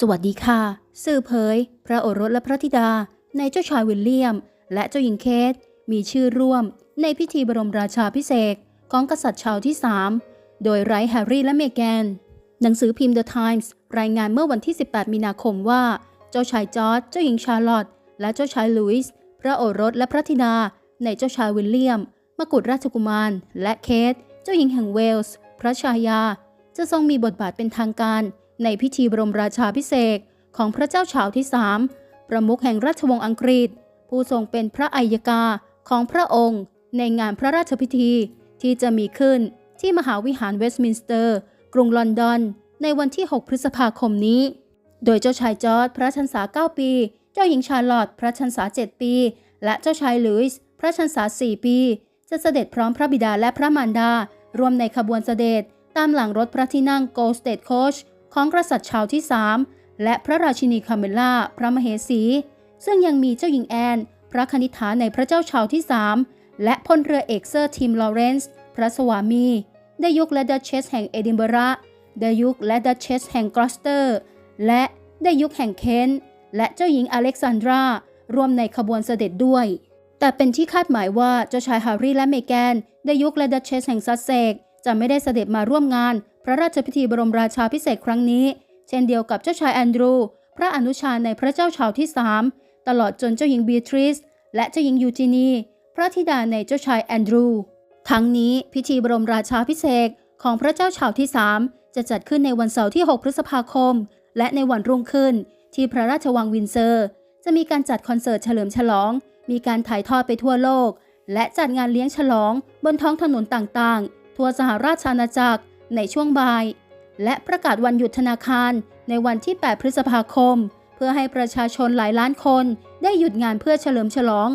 สวัสดีค่ะ สื่อเผย พระโอรสและพระธิดา ในเจ้าชายวิลเลียม และเจ้าหญิงเคทมีชื่อร่วม ในพิธีบรมราชาพิเศษของกษัตริย์ชาวที่ 3 โดยไร้แฮร์รี่และเมแกน หนังสือพิมพ์ The Times รายงานเมื่อวันที่ 18 มีนาคมว่า เจ้าชายจอร์จเจ้าหญิงชาร์ลอตและเจ้าชายลุยส์พระโอรสและพระธิดา ในเจ้าชายวิลเลียม มกุฎราชกุมาร และเคทเจ้าหญิงแห่งเวลส์ พระชายา จะทรงมีบทบาทเป็นทางการ ในพิธีบรมราชาพิเศษของพระเจ้าชาวที่สามประมุขแห่งราชวงศ์อังกฤษ ผู้ทรงเป็นพระอัยกาของพระองค์ ในงานพระราชพิธีที่จะมีขึ้นที่มหาวิหารเวสต์มินสเตอร์ กรุงลอนดอน ในวันที่ 6 พฤษภาคมนี้ โดยเจ้าชายจอร์จพระชันษา 9 ปี เจ้าหญิงชาร์ลอตพระชันษา 7 ปี และเจ้าชายลุยส์พระชันษา 4 ปี จะเสด็จพร้อมพระบิดาและพระมารดารวมในขบวนเสด็จตามหลังรถพระที่นั่งโกลสเต e โคช ของกษัตริย์ชาวที่ 3 และพระราชินีคาเมล่า พระมเหสี ซึ่งยังมีเจ้าหญิงแอน พระคณิษฐาในพระเจ้าชาวที่ 3 และพลเรือเอกเซอร์ทิมลอเรนซ์ พระสวามีได้ยุคและดัชเชสแห่งเอดินบะระได้ยุคและดัชเชสแห่งกลอสเตอร์ และได้ยุคแห่งเคนและเจ้าหญิงอเล็กซานดรารวมในขบวนเสด็จด้วย แต่เป็นที่คาดหมายว่าเจ้าชายแฮร์รี่และเมแกนได้ยุคและดัชเชสแห่งซัสเซกจะไม่ได้เสด็จมาร่วมงาน พระราชพิธีบรมราชาพิเศษครั้งนี้ เช่นเดียวกับเจ้าชายแอนดรู พระอนุชาในพระเจ้าชาวที่3ตลอดจนเจ้าหญิงบีทริสและเจ้าหญิงยูจินี พระธิดาในเจ้าชายแอนดรู ทั้งนี้พิธีบรมราชาพิเศษของพระเจ้าชาวที่3จะจัดขึ้นในวันเสาร์ที่ 6 พฤษภาคม และในวันรุ่งขึ้น ที่พระราชวังวินเซอร์ จะมีการจัดคอนเสิร์ตเฉลิมฉลอง มีการถ่ายทอดไปทั่วโลก และจัดงานเลี้ยงฉลองบนท้องถนนต่างๆ ทั่วสหราชอาณาจักร ในช่วงบ่าย และประกาศวันหยุดธนาคารในวันที่ 8 พฤษภาคม เพื่อให้ประชาชนหลายล้านคนได้หยุดงานเพื่อเฉลิมฉลอง